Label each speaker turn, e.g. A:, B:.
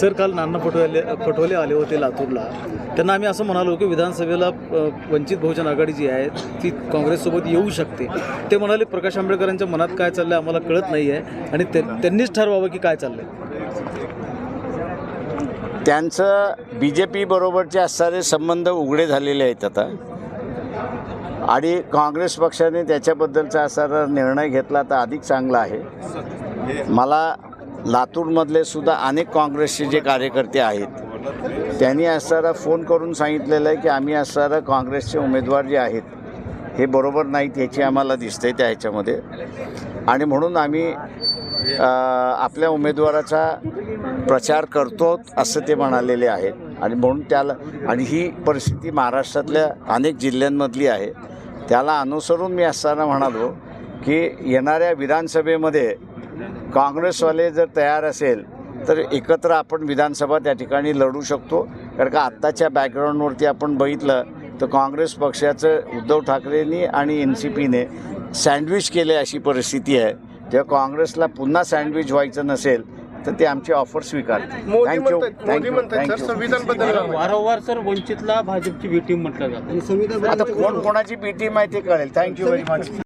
A: Sir काल नाना पटोले पटोले आले होते लातूरला. त्यांना आम्ही असं म्हणालो की विधानसभेला वंचित बहुजन आघाडी जी आहे ती काँग्रेससोबत येऊ शकते. ते म्हणाले प्रकाश आंबेडकरांच्या मनात काय चाललं आहे आम्हाला कळत नाही आहे आणि ते त्यांनीच ठरवावं की काय चाललं आहे
B: त्यांचं बी जे पी बरोबरचे असणारे संबंध उघडे झालेले आहेत आता. आणि काँग्रेस पक्षाने त्याच्याबद्दलचा असा निर्णय घेतला तर अधिक चांगला आहे. मला लातूरमधले सुद्धा अनेक काँग्रेसचे जे कार्यकर्ते आहेत त्यांनी असणारा फोन करून सांगितलेलं आहे की आम्ही असणारा काँग्रेसचे उमेदवार जे आहेत हे बरोबर नाहीत याची आम्हाला दिसते त्या ह्याच्यामध्ये. आणि म्हणून आम्ही आपल्या उमेदवाराचा प्रचार करतो असं ते म्हणालेले आहेत. आणि म्हणून त्याला आणि ही परिस्थिती महाराष्ट्रातल्या अनेक जिल्ह्यांमधली आहे. त्याला अनुसरून मी असताना म्हणालो की येणाऱ्या विधानसभेमध्ये काँग्रेसवाले जर तयार असेल तर एकत्र आपण विधानसभा त्या ठिकाणी लढू शकतो. कारण का आत्ताच्या बॅकग्राऊंडवरती आपण बघितलं तर काँग्रेस पक्षाचं उद्धव ठाकरेंनी आणि एन सी पीने सँडविच केले अशी परिस्थिती आहे. जेव्हा काँग्रेसला पुन्हा सँडविच व्हायचं नसेल तर ते आमची ऑफर स्वीकारते
C: मोदी
B: थँक्यू
C: म्हणतात मोदी
B: थँक्यू
C: म्हणतात सर
B: थँक्यू
C: संविधान बदल
D: वारंवार सर वंचितला भाजपची बी टीम म्हटलं जातं.
B: आता कोण कोणाची बी टीम आहे ते कळेल. Thank you very much